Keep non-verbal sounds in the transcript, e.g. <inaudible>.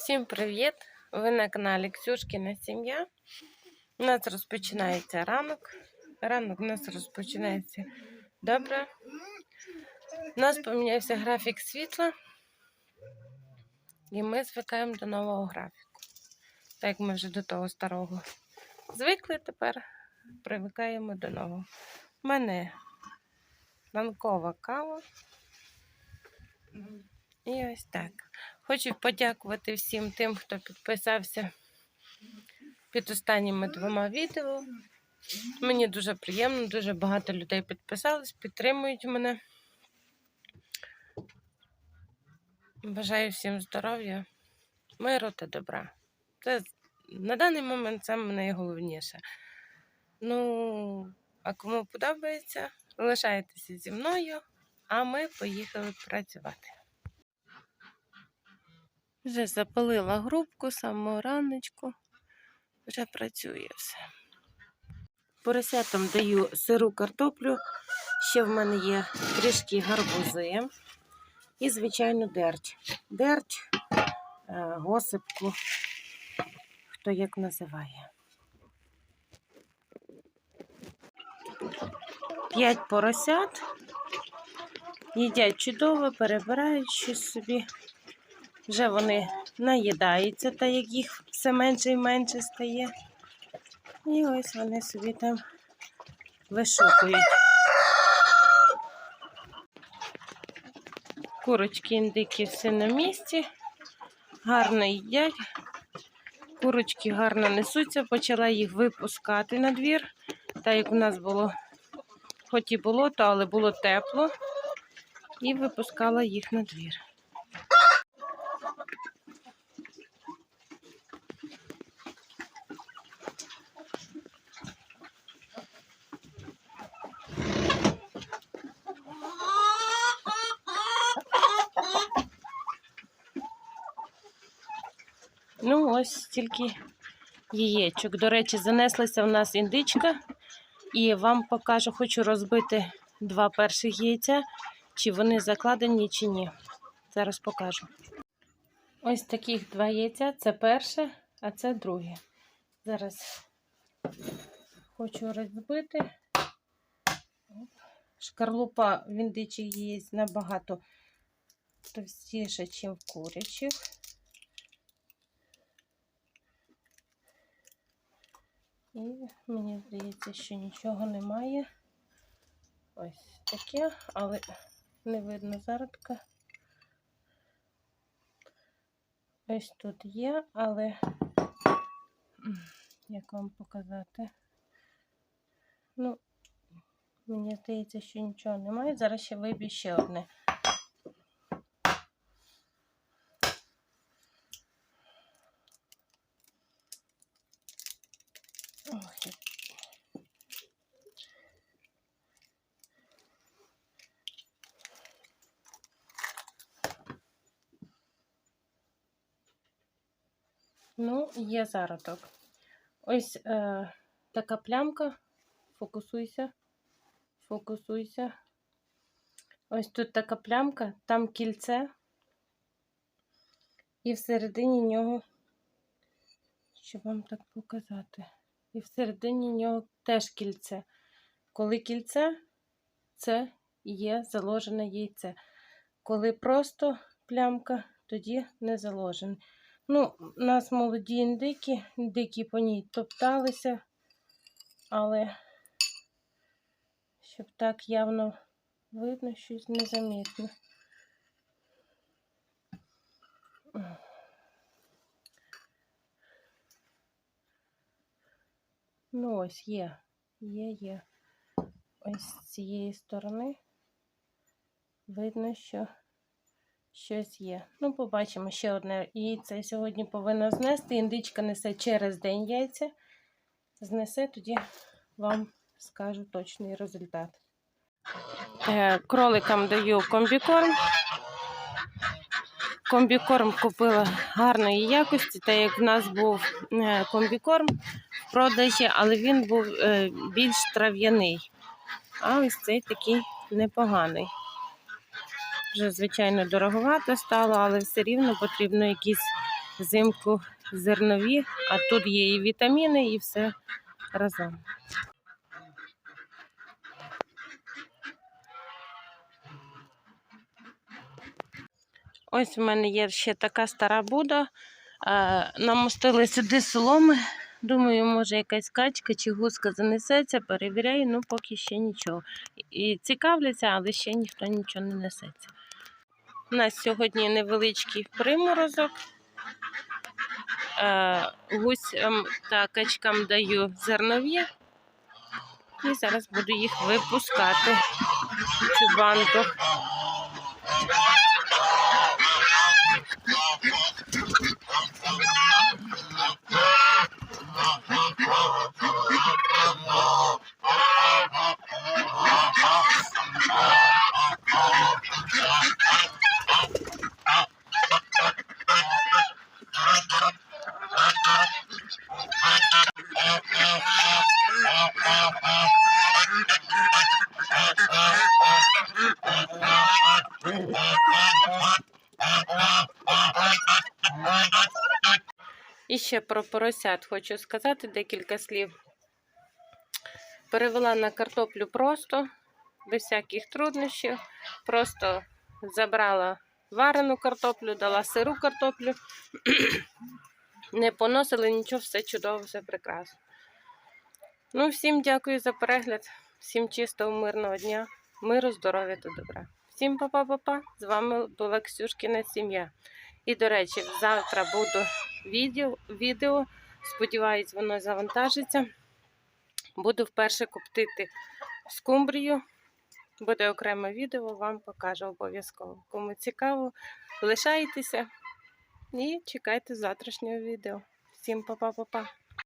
Всім привіт! Ви на каналі Ксюшкіна Сім'я. У нас розпочинається ранок. Ранок у нас розпочинається добре. У нас помінявся графік світла, і ми звикаємо до нового графіку. Так як ми вже до того старого звикли тепер, привикаємо до нового. У мене ранкова кава. І ось так. Хочу подякувати всім тим, хто підписався під останніми двома відео. Мені дуже приємно, дуже багато людей підписались, підтримують мене. Бажаю всім здоров'я, миру та добра. Це на даний момент це найголовніше. Ну, а кому подобається, лишайтеся зі мною, а ми поїхали працювати. Вже запалила грубку самого раночку. Вже працює все. Поросятам даю сиру картоплю. Ще в мене є трішки гарбузи і, звичайно, дерть. Дерть, е, госипку, хто як називає. П'ять поросят. Їдять чудово, перебирають щось собі. Вже вони наїдаються, та як їх все менше і менше стає. І ось вони собі там вишукують. Курочки індики всі на місці, гарно їдять. Курочки гарно несуться, почала їх випускати на двір. Так як у нас було, хоч і болото, але було тепло, і випускала їх на двір. Ну, ось стільки яєчок. До речі, занеслася в нас індичка. І вам покажу, хочу розбити два перших яйця, чи вони закладені, чи ні. Зараз покажу. Ось таких два яйця. Це перше, а це друге. Зараз хочу розбити. Шкарлупа в індичих яєць набагато товстіша, ніж в курячих. І мені здається, що нічого немає. Ось таке, але не видно зародка. Ось тут є, але як вам показати? Ну, мені здається, що нічого немає. Зараз ще виб'ю ще одне. Ох, як Ну, є зародок. Ось е, така плямка. Фокусуйся. Фокусуйся. Ось тут така плямка, там кільце. І всередині нього, щоб вам так показати. І всередині нього теж кільце. Коли кільце, це є заложене яйце. Коли просто плямка, тоді не заложене. Ну, у нас молоді індики, індики по ній топталися, але щоб так явно видно, щось незамітно. Ну, ось є, є, є. Ось з цієї сторони видно, що щось є. Ну, побачимо ще одне яйце сьогодні повинна знести. Індичка несе через день яйця. Знесе, тоді вам скажу точний результат. Е, Кроликам даю комбікорм. Комбікорм купила гарної якості, так як в нас був е, комбікорм в продажі, але він був е, більш трав'яний. А ось цей такий непоганий. Вже, звичайно, дороговато стало, але все рівно потрібно якісь взимку зернові, а тут є і вітаміни, і все разом. Ось у мене є ще така стара буда. Е, Намостили сюди соломи. Думаю, може якась качка чи гуска занесеться, перевіряю, ну поки ще нічого. І цікавляться, але ще ніхто нічого не несеться. У нас сьогодні невеличкий приморозок. Е, Гусям та качкам даю зернові. І зараз буду їх випускати в цю банку. І ще про поросят хочу сказати декілька слів. Перевела на картоплю просто, без всяких труднощів. Просто забрала варену картоплю, дала сиру картоплю. <clears throat> Не поносили нічого, все чудово, все прекрасно. Ну, всім дякую за перегляд, всім чистого, мирного дня, миру, здоров'я та добра. Всім па-па-па-па. З вами була Ксюшкіна сім'я. І, до речі, завтра буду відео. відео. Сподіваюсь, воно завантажиться. Буду вперше коптити скумбрію. Буде окреме відео, вам покажу обов'язково. Кому цікаво, лишайтеся і чекайте завтрашнього відео. Всім па-па-па-па.